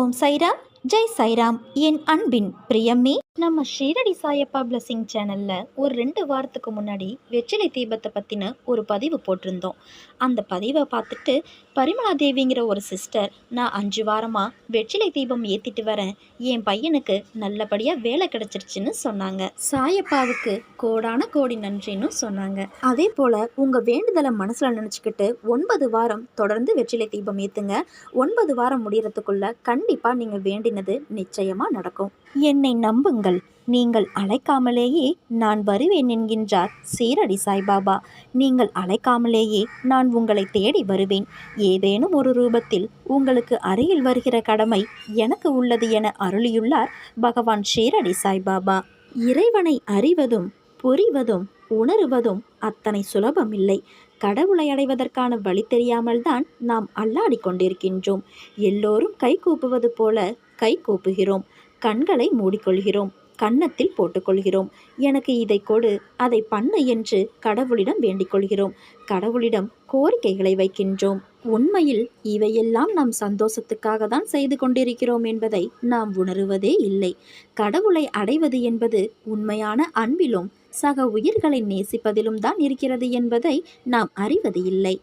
ஓம் சைராம் ஜெய் சைராம். என் அன்பின் பிரியமே நம்ம ஷீரடி சாயப்பா பிளஸிங் சேனலில் ஒரு ரெண்டு வாரத்துக்கு முன்னாடி வெற்றிலை தீபத்தை பற்றின ஒரு பதிவு போட்டிருந்தோம். அந்த பதிவை பார்த்துட்டு பரிமளா தேவிங்கிற ஒரு சிஸ்டர் நான் அஞ்சு வாரமாக வெற்றிலை தீபம் ஏற்றிட்டு வரேன். என் பையனுக்கு நல்லபடியாக வேலை கிடச்சிருச்சுன்னு சொன்னாங்க. சாயப்பாவுக்கு கோடான கோடி நன்றின்னு சொன்னாங்க. அதே போல் உங்கள் வேண்டுதலை மனசில் நினச்சிக்கிட்டு ஒன்பது வாரம் தொடர்ந்து வெற்றிலை தீபம் ஏற்றுங்க ஒன்பது வாரம் முடிகிறதுக்குள்ளே கண்டிப்பாக நீங்கள் வேண்டினது நிச்சயமாக நடக்கும். என்னை நம்புங்கள். நீங்கள் அழைக்காமலேயே நான் வருவேன் என்கின்றார் சீரடி சாய்பாபா. நீங்கள் அழைக்காமலேயே நான் உங்களை தேடி வருவேன். ஏதேனும் ஒரு ரூபத்தில் உங்களுக்கு அருகில் வருகிற கடமை எனக்கு உள்ளது என அருளியுள்ளார் பகவான் ஷீரடி சாய்பாபா. இறைவனை அறிவதும் புரிவதும் உணருவதும் அத்தனை சுலபமில்லை கடவுளை அடைவதற்கான வழி தெரியாமல் தான் நாம் அல்லாடி கொண்டிருக்கின்றோம். எல்லோரும் கை கூப்புவது போல கை கூப்புகிறோம். கண்களை மூடிக்கொள்கிறோம் கன்னத்தில் போட்டுக்கொள்கிறோம். எனக்கு இதை கொடு அதை பண்ணு என்று கடவுளிடம் வேண்டிக்கொள்கிறோம். கடவுளிடம் கோரிக்கைகளை வைக்கின்றோம். உண்மையில் இவையெல்லாம் நாம் சந்தோஷத்துக்காக தான் செய்து கொண்டிருக்கிறோம் என்பதை நாம் உணருவதே இல்லை. கடவுளை அடைவது என்பது உண்மையான அன்பிலும் சக உயிர்களை நேசிப்பதிலும் தான் இருக்கிறது என்பதை நாம் அறிவது இல்லை.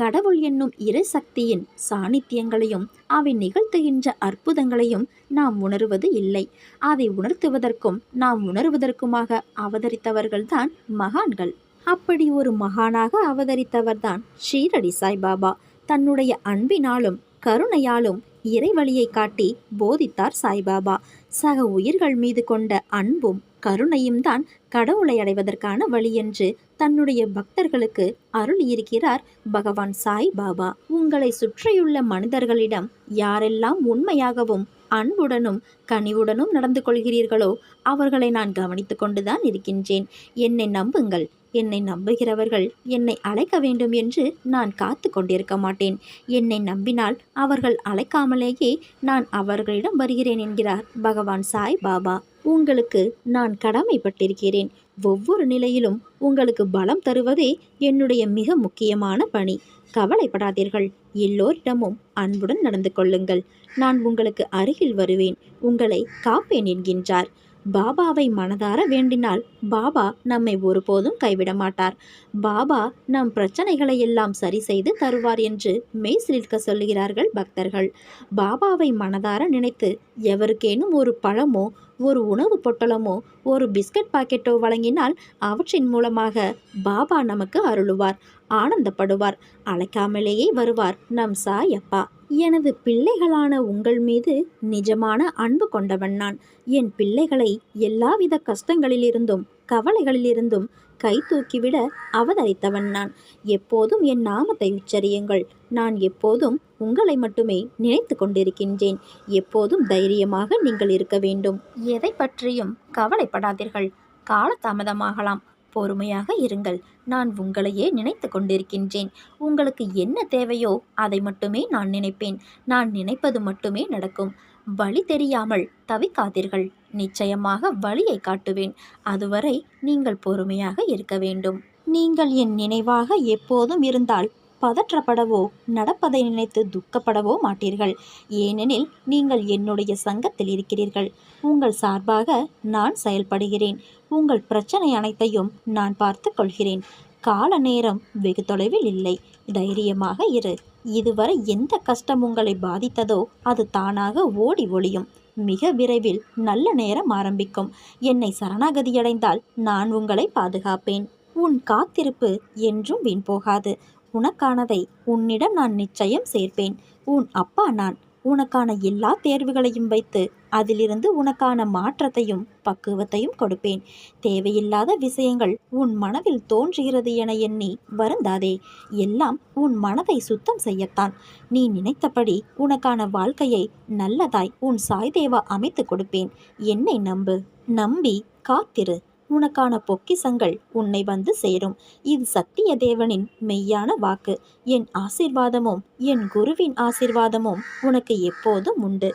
கடவுள் என்னும் இறை சக்தியின் சாநித்தியங்களையும் அவை நிகழ்த்துகின்ற அற்புதங்களையும் நாம் உணருவது இல்லை. அதை உணர்த்துவதற்கும் நாம் உணர்வதற்குமாக அவதரித்தவர்கள்தான் மகான்கள். அப்படி ஒரு மகானாக அவதரித்தவர்தான் ஷீரடி சாய்பாபா. தன்னுடைய அன்பினாலும் கருணையாலும் இறைவழியை காட்டி போதித்தார் சாய்பாபா. சக உயிர்கள் மீது கொண்ட அன்பும் கருணையும் தான் கடவுளை அடைவதற்கான வழி என்று தன்னுடைய பக்தர்களுக்கு அருளியிருக்கிறார் பகவான் சாய் பாபா. உங்களை சுற்றியுள்ள மனிதர்களிடம் யாரெல்லாம் உண்மையாகவும் அன்புடனும் கனிவுடனும் நடந்து கொள்கிறீர்களோ அவர்களை நான் கவனித்து கொண்டுதான் இருக்கின்றேன். என்னை நம்புங்கள். என்னை நம்புகிறவர்கள் என்னை அழைக்க வேண்டும் என்று நான் காத்து கொண்டிருக்க மாட்டேன். என்னை நம்பினால் அவர்கள் அழைக்காமலேயே நான் அவர்களிடம் வருகிறேன் என்கிறார் பகவான் சாய் பாபா. உங்களுக்கு நான் கடமைப்பட்டிருக்கிறேன். ஒவ்வொரு நிலையிலும் உங்களுக்கு பலம் தருவதே என்னுடைய மிக முக்கியமான பணி. கவலைப்படாதீர்கள். எல்லோரிடமும் அன்புடன் நடந்து கொள்ளுங்கள். நான் உங்களுக்கு அருகில் வருவேன். உங்களை காப்பேன் என்கின்றார். பாபாவை மனதார வேண்டினால் பாபா நம்மை ஒருபோதும் கைவிட மாட்டார். பாபா நம் பிரச்சனைகளை எல்லாம் சரி செய்து தருவார் என்று மெய் சிலிர்க்க சொல்லுகிறார்கள் பக்தர்கள். பாபாவை மனதார நினைத்து எவருக்கேனும் ஒரு பழமோ ஒரு உணவு பொட்டலமோ ஒரு பிஸ்கட் பாக்கெட்டோ வழங்கினால் அவற்றின் மூலமாக பாபா நமக்கு அருளுவார். ஆனந்தப்படுவார். அழைக்காமலேயே வருவார். நம் சாயப்பா எனது பிள்ளைகளான உங்கள் மீது நிஜமான அன்பு கொண்டவன் நான். என் பிள்ளைகளை எல்லாவித கஷ்டங்களிலிருந்தும் கவலைகளிலிருந்தும் கை தூக்கிவிட அவதரித்தவன் நான். எப்போதும் என் நாமத்தை உச்சரியுங்கள். நான் எப்போதும் உங்களை மட்டுமே நினைத்து கொண்டிருக்கின்றேன். எப்போதும் தைரியமாக நீங்கள் இருக்க வேண்டும். எதை பற்றியும் கவலைப்படாதீர்கள். காலதாமதமாகலாம். பொறுமையாக இருங்கள். நான் உங்களையே நினைத்து கொண்டிருக்கின்றேன். உங்களுக்கு என்ன தேவையோ அதை மட்டுமே நான் நினைப்பேன். நான் நினைப்பது மட்டுமே நடக்கும். வழி தெரியாமல் தவிக்காதீர்கள். நிச்சயமாக வழியை காட்டுவேன். அதுவரை நீங்கள் பொறுமையாக இருக்க வேண்டும். நீங்கள் என் நினைவாக எப்போதும் இருந்தால் பதற்றப்படவோ நடப்பதை நினைத்து துக்கப்படவோ மாட்டீர்கள். ஏனெனில் நீங்கள் என்னுடைய சங்கத்தில் இருக்கிறீர்கள். உங்கள் சார்பாக நான் செயல்படுகிறேன். உங்கள் பிரச்சனை அனைத்தையும் நான் பார்த்து கொள்கிறேன். கால நேரம் வெகு தொலைவில் இல்லை. தைரியமாக இரு. இதுவரை எந்த கஷ்டம் உங்களை பாதித்ததோ அது தானாக ஓடி ஒளியும். மிக விரைவில் நல்ல நேரம் ஆரம்பிக்கும். என்னை சரணாகதியடைந்தால் நான் உங்களை பாதுகாப்பேன். உன் காத்திருப்பு என்றும் வீண் போகாது. உனக்கானதை உன்னிடம் நான் நிச்சயம் சேர்ப்பேன். உன் அப்பா நான். உனக்கான எல்லா தேர்வுகளையும் வைத்து அதிலிருந்து உனக்கான மாற்றத்தையும் பக்குவத்தையும் கொடுப்பேன். தேவையில்லாத விஷயங்கள் உன் மனதில் தோன்றுகிறது என எண்ணி வருந்தாதே. எல்லாம் உன் மனதை சுத்தம் செய்யத்தான். நீ நினைத்தபடி உனக்கான வாழ்க்கையை நல்லதாய் உன் சாய்தேவா அமைத்து கொடுப்பேன். என்னை நம்பு. நம்பி காத்திரு. உனக்கான பொக்கிசங்கள் உன்னை வந்து சேரும். இது சத்திய தேவனின் மெய்யான வாக்கு. என் ஆசிர்வாதமும் என் குருவின் ஆசிர்வாதமும் உனக்கு எப்போதும் உண்டு.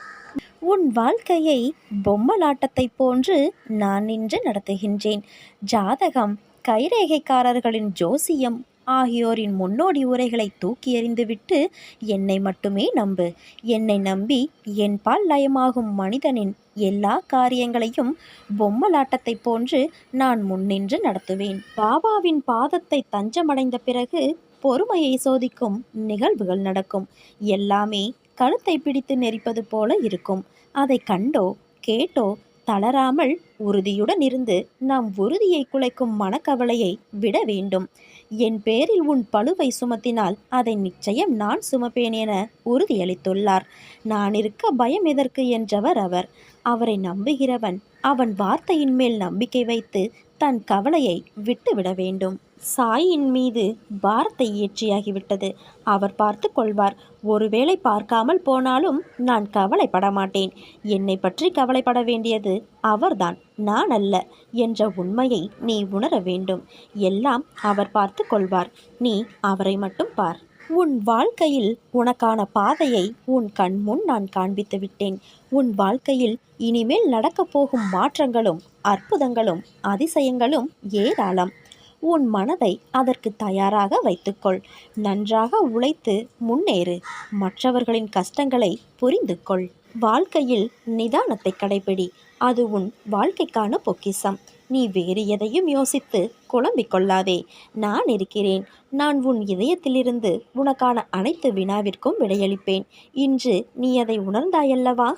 உன் வாழ்க்கையை பொம்மலாட்டத்தை போன்று நான் நின்று நடத்துகின்றேன். ஜாதகம் கைரேகைக்காரர்களின் ஜோசியம் ஆகியோரின் முன்னோடி உரைகளை தூக்கி எறிந்துவிட்டு என்னை மட்டுமே நம்பு. என்னை நம்பி என் பால் லயமாகும் மனிதனின் எல்லா காரியங்களையும் பொம்மலாட்டத்தைப் போன்று நான் முன்னின்று நடத்துவேன். பாபாவின் பாதத்தை தஞ்சமடைந்த பிறகு பொறுமையை சோதிக்கும் நிகழ்வுகள் நடக்கும். எல்லாமே கழுத்தை பிடித்து நெரிப்பது போல இருக்கும். அதை கண்டோ கேட்டோ தளராமல் உறுதியுடன் இருந்து நாம் உறுதியை குலைக்கும் மனக்கவலையை விட வேண்டும். என் பேரில் உன் பழுவை சுமத்தினால் அதை நிச்சயம் நான் சுமப்பேன் என உறுதியளித்துள்ளார். நான் இருக்க பயம் எதற்கு? என்றவர் அவர். அவரை நம்புகிறவன் அவன் வார்த்தையின் மேல் நம்பிக்கை வைத்து தன் கவலையை விட்டுவிட வேண்டும். சாயின் மீது பாரத்தை ஏற்றியாகிவிட்டது. அவர் பார்த்து கொள்வார் ஒருவேளை பார்க்காமல் போனாலும் நான் கவலைப்பட மாட்டேன். என்னை பற்றி கவலைப்பட வேண்டியது அவர்தான் நான் அல்ல என்ற உண்மையை நீ உணர வேண்டும். எல்லாம் அவர் பார்த்து கொள்வார். நீ அவரை மட்டும் பார். உன் வாழ்க்கையில் உனக்கான பாதையை உன் கண்முன் நான் காண்பித்து விட்டேன். உன் வாழ்க்கையில் இனிமேல் நடக்கப் போகும் மாற்றங்களும் அற்புதங்களும் அதிசயங்களும் ஏராளம். உன் மனதை அதற்கு தயாராக வைத்துக்கொள். நன்றாக உழைத்து முன்னேறு. மற்றவர்களின் கஷ்டங்களை புரிந்து கொள் வாழ்க்கையில் நிதானத்தை கடைபிடி அது உன் வாழ்க்கைக்கான பொக்கிசம் நீ வேறு எதையும் யோசித்து குழம்பிக் கொள்ளாதே. நான் இருக்கிறேன். நான் உன் இதயத்திலிருந்து உனக்கான அனைத்து வினாவிற்கும் விடையளிப்பேன். இன்று நீ அதை உணர்ந்தாயல்லவா?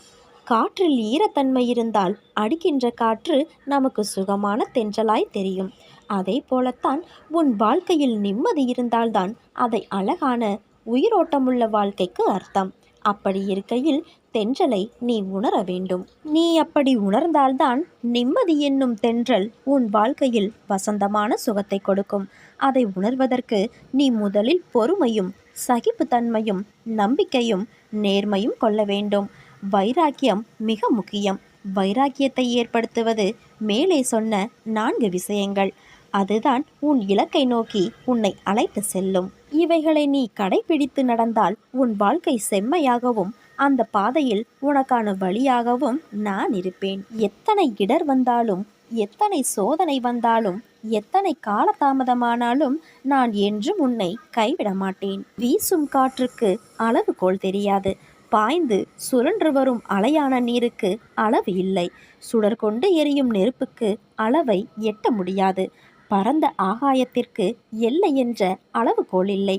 காற்றில் ஈரத்தன்மை இருந்தால் அடிக்கின்ற காற்று நமக்கு சுகமான தென்றலாய் தெரியும். அதே போலத்தான் உன் வாழ்க்கையில் நிம்மதி இருந்தால்தான் அதை அழகான உயிரோட்டமுள்ள வாழ்க்கைக்கு அர்த்தம். அப்படி இருக்கையில் தென்றலை நீ உணர வேண்டும். நீ அப்படி உணர்ந்தால்தான் நிம்மதி என்னும் தென்றல் உன் வாழ்க்கையில் வசந்தமான சுகத்தை கொடுக்கும். அதை உணர்வதற்கு நீ முதலில் பொறுமையும் சகிப்புத்தன்மையும் நம்பிக்கையும் நேர்மையும் கொள்ள வேண்டும். வைராக்கியம் மிக முக்கியம். வைராக்கியத்தை ஏற்படுத்துவது மேலே சொன்ன நான்கு விஷயங்கள். அதுதான் உன் இலக்கை நோக்கி உன்னை அழைத்து செல்லும். இவைகளை நீ கடைபிடித்து நடந்தால் உன் வாழ்க்கை செம்மையாகவும் அந்த பாதையில் உனக்கான வழியாகவும் நான் இருப்பேன். எத்தனை இடர் வந்தாலும் எத்தனை சோதனை வந்தாலும் எத்தனை காலதாமதமானாலும் நான் என்றும் உன்னை கைவிட மாட்டேன். வீசும் காற்றுக்கு அளவுகோல் தெரியாது. பாய்ந்து சுழன்று வரும் அலையான நீருக்கு அளவு இல்லை. சுடர் கொண்டு எரியும் நெருப்புக்கு அளவை எட்ட முடியாது. பரந்த ஆகாயத்திற்கு எல்லை என்ற அளவுகோல் இல்லை.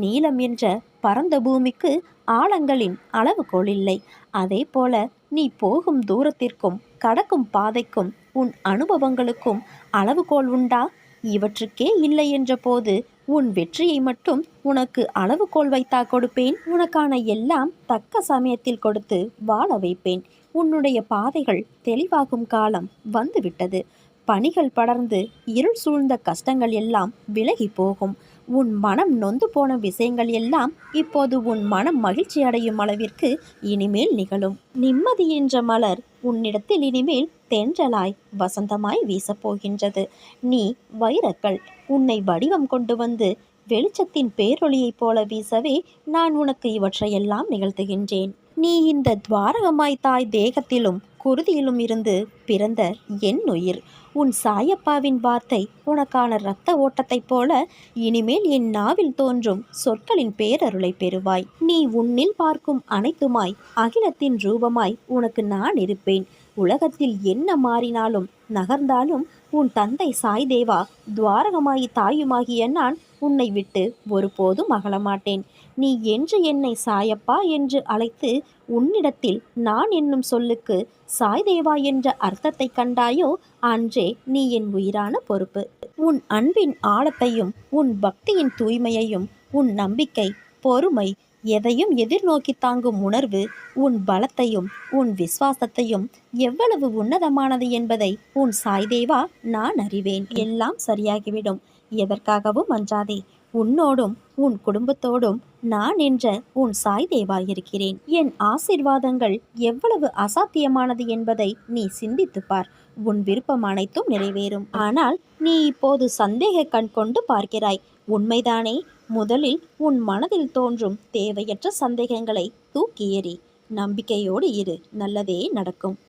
நீளம் என்ற பரந்த பூமிக்கு ஆழங்களின் அளவுகோல் இல்லை. அதே போல நீ போகும் தூரத்திற்கும் கடக்கும் பாதைக்கும் உன் அனுபவங்களுக்கும் அளவுகோல் உண்டா? இவற்றுக்கே இல்லை என்ற போது உன் வெற்றியை மட்டும் உனக்கு அளவுகோல் வைத்தா கொடுப்பேன். உனக்கான எல்லாம் தக்க சமயத்தில் கொடுத்து வாழ வைப்பேன். உன்னுடைய பாதைகள் தெளிவாகும் காலம் வந்துவிட்டது. பணிகள் படர்ந்து இருள் சூழ்ந்த கஷ்டங்கள் எல்லாம் விலகி போகும். உன் மனம் நொந்து போன விஷயங்கள் எல்லாம் இப்போது உன் மனம் மகிழ்ச்சி அடையும் அளவிற்கு இனிமேல் நிகழும். நிம்மதி என்ற மலர் உன்னிடத்தில் இனிமேல் தென்றலாய் வசந்தமாய் வீசப்போகின்றது. நீ வைரக்கல் உன்னை வடிவம் கொண்டு வந்து வெளிச்சத்தின் பேரொளியைப் போல வீசவே நான் உனக்கு இவற்றையெல்லாம் நிகழ்த்துகின்றேன். நீ இந்த துவாரகமாய் தாய் தேகத்திலும் குருதியிலும் இருந்து பிறந்த என் உயிர். உன் சாயப்பாவின் வார்த்தை உனக்கான இரத்த ஓட்டத்தைப் போல இனிமேல் என் நாவில் தோன்றும் சொற்களின் பேரருளை பெறுவாய். நீ உன்னில் பார்க்கும் அனைத்துமாய் அகிலத்தின் ரூபமாய் உனக்கு நான் இருப்பேன். உலகத்தில் என்ன மாறினாலும் நகர்ந்தாலும் உன் தந்தை சாய்தேவா துவாரகமாயி தாயுமாகிய நான் உன்னை விட்டு ஒருபோதும் அகலமாட்டேன். நீ என்று என்னை சாயப்பா என்று அழைத்து உன்னிடத்தில் நான் என்னும் சொல்லுக்கு சாய்தேவா என்ற அர்த்தத்தை கண்டாயோ? அன்றே நீ என் உயிரான பொறுப்பு. உன் அன்பின் ஆழத்தையும் உன் பக்தியின் தூய்மையையும் உன் நம்பிக்கை பொறுமை எதையும் எதிர்நோக்கி தாங்கும் உணர்வு உன் பலத்தையும் உன் விசுவாசத்தையும் எவ்வளவு உன்னதமானது என்பதை உன் சாய்தேவா நான் அறிவேன். எல்லாம் சரியாகிவிடும். எதற்காகவும் அஞ்சாதே. உன்னோடும் உன் குடும்பத்தோடும் நான் என்ற உன் சாய் தேவா இருக்கிறேன். என் ஆசிர்வாதங்கள் எவ்வளவு அசாத்தியமானது என்பதை நீ சிந்தித்து பார். உன் விருப்பம் அனைத்தும் நிறைவேறும். ஆனால் நீ இப்போது சந்தேக கண் கொண்டு பார்க்கிறாய். உண்மைதானே? முதலில் உன் மனதில் தோன்றும் தேவையற்ற சந்தேகங்களை தூக்கி எறி நம்பிக்கையோடு இரு நல்லதே நடக்கும்.